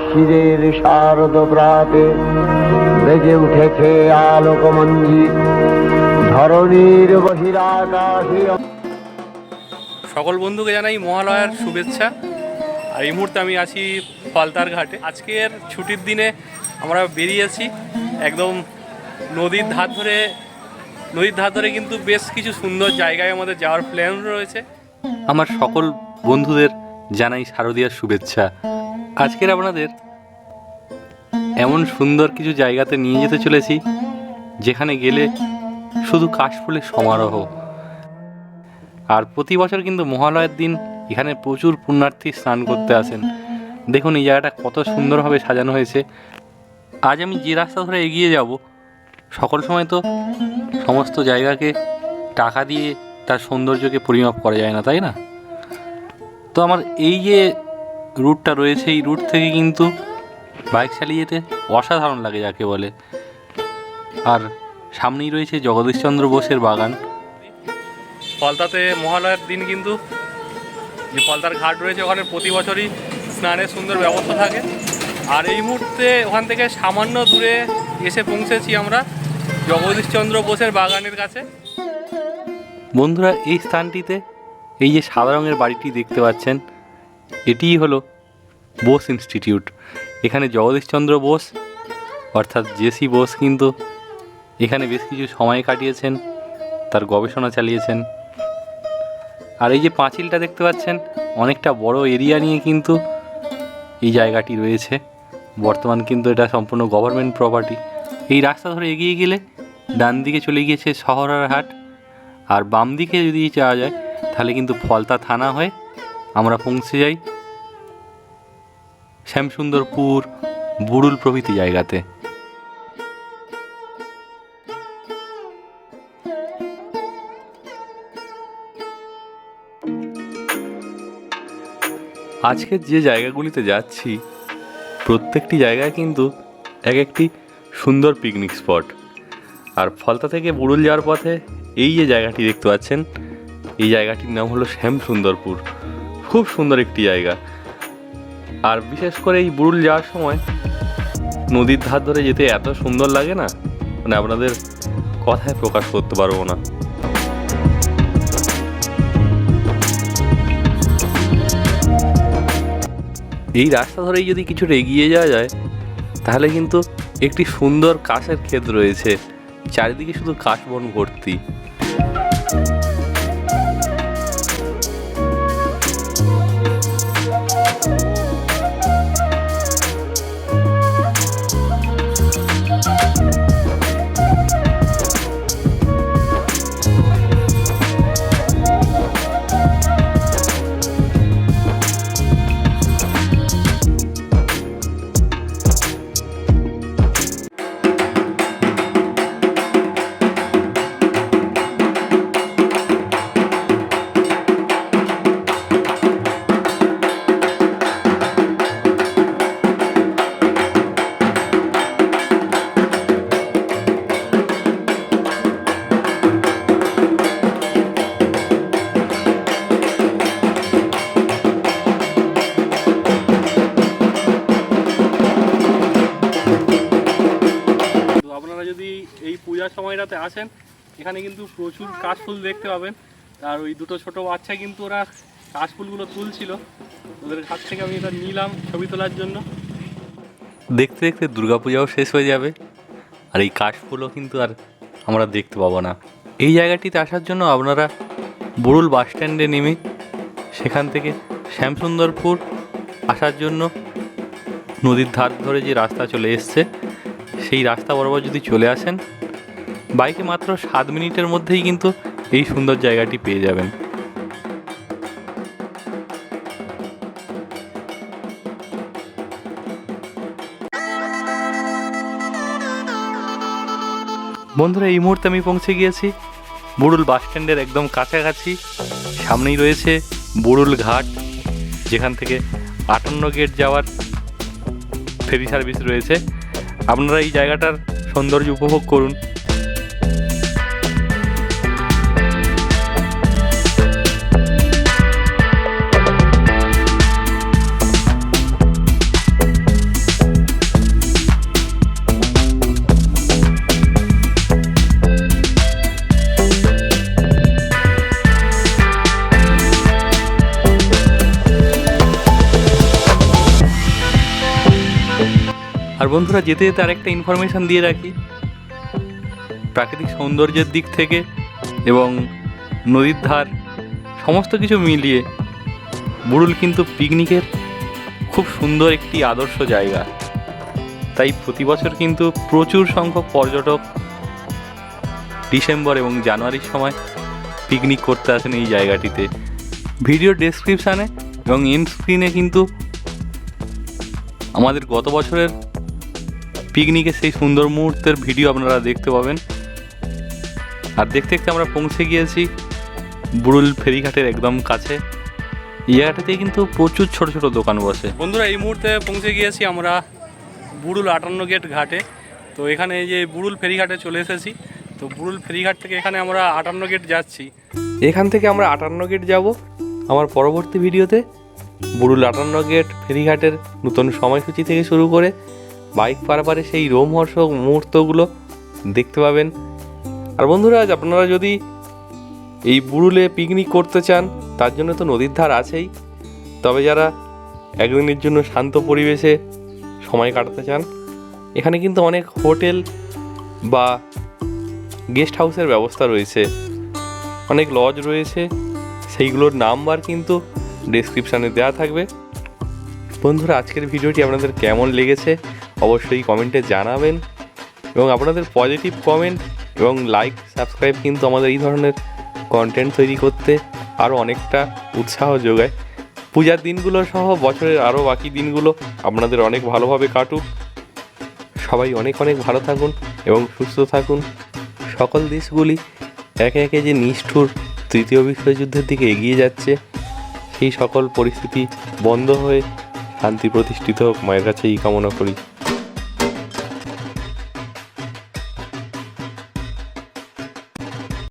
শিরের শারদ প্রাতে বেজে উঠেছে আলোকমঞ্জিত ধরণীর বহিরাকাশে সকল বন্ধুকে জানাই মহালয়ার শুভেচ্ছা। আর এই মুহূর্তে আমি আছি পালতার ঘাটে। আজকের ছুটির দিনে আমরা বেরিয়েছি একদম নদীর ধার ধরে। নদীর ধার ধরে কিন্তু বেশ কিছু সুন্দর জায়গায় আমাদের যাওয়ার প্ল্যান রয়েছে। আমার সকল বন্ধুদের জানাই শারদীয়ার শুভেচ্ছা। আজকের আপনাদের এমন সুন্দর কিছু জায়গাতে নিয়ে যেতে চলেছি, যেখানে গেলে শুধু কাশফুলের সমারোহ। আর প্রতি বছর কিন্তু মহালয়ের দিন এখানে প্রচুর পুণ্যার্থী স্নান করতে আসেন। দেখুন, এই জায়গাটা কত সুন্দরভাবে সাজানো হয়েছে। আজ আমি যে রাস্তা ধরে এগিয়ে যাব, সকল সময় তো সমস্ত জায়গাকে টাকা দিয়ে তার সৌন্দর্যকে পরিমাপ করা যায় না, তাই না? তো আমার এই যে রুটটা রয়েছে এই রুট থেকে কিন্তু বাইক চালিয়ে যেতে অসাধারণ লাগে যাকে বলে। আর সামনেই রয়েছে জগদীশচন্দ্র বোসের বাগান। ফলতাতে মহালয়ার দিন কিন্তু যে ফলতার ঘাট রয়েছে ওখানে প্রতি বছরই স্নানের সুন্দর ব্যবস্থা থাকে। আর এই মুহূর্তে ওখান থেকে সামান্য দূরে এসে পৌঁছেছি আমরা জগদীশচন্দ্র বোসের বাগানের কাছে। বন্ধুরা এই স্থানটিতে এই যে সাদা রঙের বাড়িটি দেখতে পাচ্ছেন এটিই হলো বোস ইনস্টিটিউট। এখানে জগদীশচন্দ্র বোস, অর্থাৎ জেসি বোস কিন্তু এখানে বেশ কিছু সময় কাটিয়েছেন, তার গবেষণা চালিয়েছেন। আর এই যে পাঁচিলটা দেখতে পাচ্ছেন, অনেকটা বড় এরিয়া নিয়ে কিন্তু এই জায়গাটি রয়েছে। বর্তমান কিন্তু এটা সম্পূর্ণ গভর্নমেন্ট প্রপার্টি। এই রাস্তা ধরে এগিয়ে গেলে ডান দিকে চলে গিয়েছে শহরের হাট আর বাম দিকে যদি যাওয়া যায়, তাহলে কিন্তু ফলতা থানা হয়ে। আমরা পৌঁছে যাই শ্যামসুন্দরপুর বুড়ুল প্রভৃতি জায়গাতে। আজকের যে জায়গাগুলিতে যাচ্ছি, প্রত্যেকটি জায়গায় কিন্তু এক একটি সুন্দর পিকনিক স্পট আর ফলতা থেকে বুড়ুল যাওয়ার পথে এই যে জায়গাটি দেখতে পাচ্ছেন, এই জায়গাটির নাম হলো শ্যাম সুন্দরপুর খুব সুন্দর একটি জায়গা। আর বিশেষ করে এই বুড়ুল যাওয়ার সময় নদীর ধার ধরে যেতে এত সুন্দর লাগে না মানে আপনাদের কথায় প্রকাশ করতে পারব না। এই রাস্তা ধরেই যদি কিছুটা এগিয়ে যাওয়া যায়, তাহলে কিন্তু একটি সুন্দর কাশের ক্ষেত রয়েছে। চারিদিকে শুধু কাশবন ভর্তি। সময়টাতে আসেন এখানে কিন্তু প্রচুর কাশফুল দেখতে পাবেন। আর ওই দুটো ছোট বাচ্চা কিন্তু ওরা কাশফুলগুলো তুলছিল। ওদের কাছ থেকে আমি এটা নিলাম ছবি তোলার জন্য। দেখতে দেখতে দুর্গাপূজাও শেষ হয়ে যাবে। আর এই কাশফুলও কিন্তু আর আমরা দেখতে পাবো না। এই জায়গাটিতে আসার জন্য আপনারা বুড়ুল বাস স্ট্যান্ডে নেমে সেখান থেকে শ্যামসুন্দরপুর আসার জন্য নদীর ধার ধরে যে রাস্তা চলে এসছে, সেই রাস্তা বরাবর যদি চলে আসেন বাইকে মাত্র সাত মিনিটের মধ্যেই কিন্তু এই সুন্দর জায়গাটি পেয়ে যাবেন। বন্ধুরা, এই মুহূর্তে আমি পৌঁছে গিয়েছি বুড়ুল বাস স্ট্যান্ডের একদম কাছাকাছি। সামনেই রয়েছে বুড়ুল ঘাট, যেখান থেকে আটান্ন গেট যাওয়ার ফেরি সার্ভিস রয়েছে। আপনারা এই জায়গাটার সৌন্দর্য উপভোগ করুন। আর বন্ধুরা, যেতে যেতে আরেকটা ইনফরমেশান দিয়ে রাখি। প্রাকৃতিক সৌন্দর্যের দিক থেকে এবং নদীর ধার, সমস্ত কিছু মিলিয়ে বুড়ুল কিন্তু পিকনিকের খুব সুন্দর একটি আদর্শ জায়গা। তাই প্রতি বছর কিন্তু প্রচুর সংখ্যক পর্যটক ডিসেম্বর এবং জানুয়ারির সময় পিকনিক করতে আসেন এই জায়গাটিতে। ভিডিও ডেসক্রিপশানে এবং এন স্ক্রিনে কিন্তু আমাদের গত বছরের পিকনিকের সেই সুন্দর মুহূর্তের ভিডিও আপনারা দেখতে পাবেন। আর দেখতে দেখতে আমরা পৌঁছে গিয়েছি বুড়ুল ফেরিঘাটের একদম কাছে। এই জায়গাটাতে কিন্তু প্রচুর ছোট ছোট দোকান বসে। বন্ধুরা এই মুহূর্তে পৌঁছে গিয়েছি আমরা বুড়ুল আটান্ন গেট ঘাটে। তো এখানে এই যে বুড়ুল ফেরিঘাটে চলে এসেছি। তো বুড়ুল ফেরিঘাট থেকে এখানে আমরা আটান্ন গেট যাচ্ছি। এখান থেকে আমরা আটান্ন গেট যাব। আমার পরবর্তী ভিডিওতে বুড়ুল আটান্ন গেট ফেরিঘাটের নতুন সময়সূচি থেকে শুরু করে বাইক পারাপারে সেই রোমহর্ষক মুহূর্তগুলো দেখতে পাবেন। আর বন্ধুরা, আজ আপনারা যদি এই বুড়ুলে পিকনিক করতে চান, তার জন্য তো নদীর ধার আছেই। তবে যারা একদিনের জন্য শান্ত পরিবেশে সময় কাটাতে চান, এখানে কিন্তু অনেক হোটেল বা গেস্ট হাউসের ব্যবস্থা রয়েছে। অনেক লজ রয়েছে, সেইগুলোর নাম্বার কিন্তু ডেসক্রিপশানে দেওয়া থাকবে। বন্ধুরা, আজকের ভিডিওটি আপনাদের কেমন লেগেছে? অবশ্যই কমেন্টে জানাবেন এবং আপনাদের পজিটিভ কমেন্ট এবং লাইক, সাবস্ক্রাইব কিন্তু আমাদের এই ধরনের কন্টেন্ট তৈরি করতে আরও অনেকটা উৎসাহ যোগায়। পূজার দিনগুলো সহ বছরের আরও বাকি দিনগুলো আপনাদের অনেক ভালোভাবে কাটুক। সবাই অনেক অনেক ভালো থাকুন এবং সুস্থ থাকুন। সকল দেশগুলি একে একে যে নিষ্ঠুর তৃতীয় বিশ্বযুদ্ধের দিকে এগিয়ে যাচ্ছে, সেই সকল পরিস্থিতি বন্ধ হয়ে শান্তি প্রতিষ্ঠিত হোক। মায়ের কাছে এই কামনা করি।